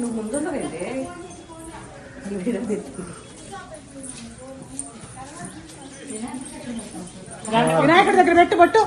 నువ్వు ముందున్నవేంటే వీడియో వినాయకుడి దగ్గర పెట్టు పట్టు.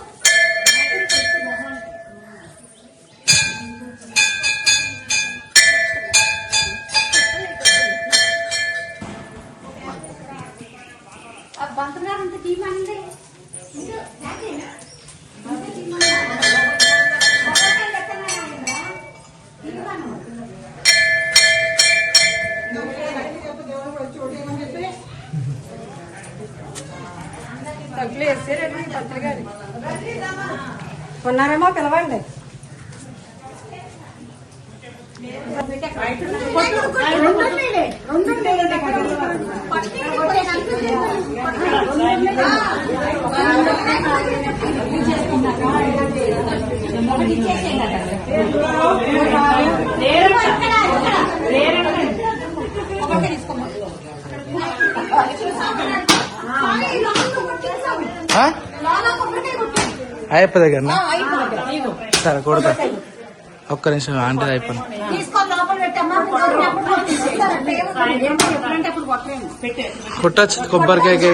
తగ్గులు వేసారండి పంతులు గారు ఉన్నారేమో పిలవండి. అయ్యప్ప దగ్గర సరే కొడతా. ఒక్క నిమిషం అంటే అయిపోయింది. కొట్టచ్చు కొబ్బరికాయకి.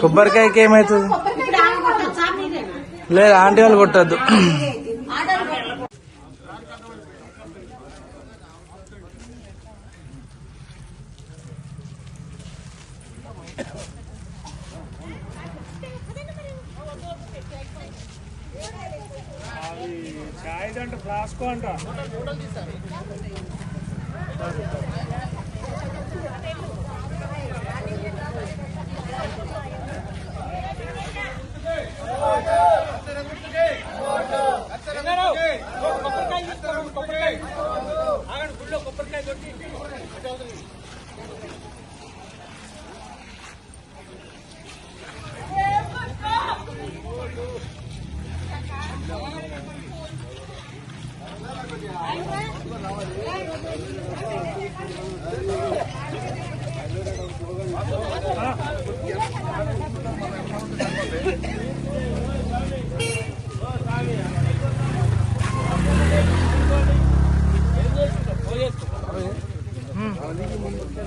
కొబ్బరికాయకి ఏమవుతుంది ఇక్కడ ఆమె కొట్టచ్చా మీరే ఐదు ఆంటీ ఫ్లాస్కో కొట్టద్దు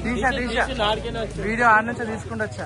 తీసా తీసా వీడియో ఆడ నుంచి తీసుకుంటూ వచ్చా.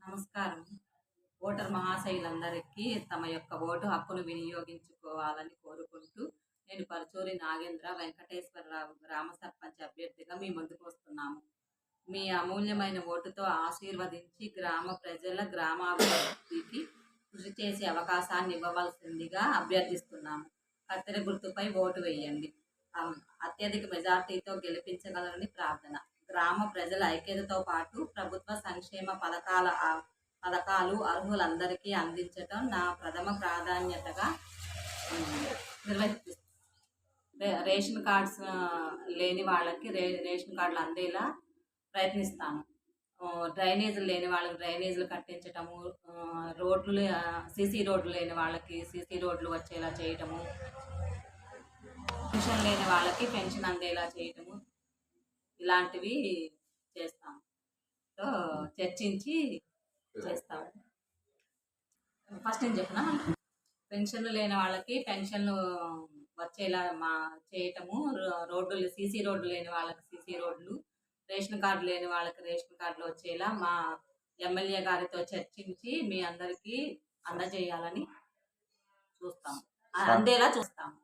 నమస్కారం. ఓటర్ మహాశయులందరికీ తమ యొక్క ఓటు హక్కును వినియోగించుకోవాలని కోరుకుంటూ నేను పరచూరి నాగేంద్ర వెంకటేశ్వరరావు గ్రామ సర్పంచ్ అభ్యర్థిగా మీ ముందుకు వస్తున్నాము. మీ అమూల్యమైన ఓటుతో ఆశీర్వదించి గ్రామ ప్రజల గ్రామాభివృద్ధికి కృషి చేసే అవకాశాన్ని ఇవ్వవలసిందిగా అభ్యర్థిస్తున్నాము కత్తెర గుర్తుపై ఓటు వేయండి. అత్యధిక మెజార్టీతో గెలిపించగలరని ప్రార్థన. గ్రామ ప్రజల ఐక్యతతో పాటు ప్రభుత్వ సంక్షేమ పథకాల పథకాలు అర్హులందరికీ అందించటం నా ప్రథమ ప్రాధాన్యతగా నిర్వహిస్తుంది రేషన్ కార్డ్స్ లేని వాళ్ళకి రే రేషన్ కార్డులు అందేలా ప్రయత్నిస్తాను. డ్రైనేజీలు లేని వాళ్ళకి డ్రైనేజీలు కట్టించటము రోడ్లు సీసీ రోడ్లు లేని వాళ్ళకి సీసీ రోడ్లు వచ్చేలా చేయటము పెన్షన్ లేని వాళ్ళకి పెన్షన్ అందేలా చేయటము ఇలాంటివి చేస్తాము సో చర్చించి చేస్తాము ఫస్ట్ నేను చెప్పిన? పెన్షన్లు లేని వాళ్ళకి పెన్షన్లు వచ్చేలా మా చేయటము రో- రోడ్లు సీసీ రోడ్లు లేని వాళ్ళకి సీసీ రోడ్లు రేషన్ కార్డు లేని వాళ్ళకి రేషన్ కార్డులు వచ్చేలా మా ఎమ్మెల్యే గారితో చర్చించి మీ అందరికీ అందజేయాలని చూస్తాము. అందేలా చూస్తాము.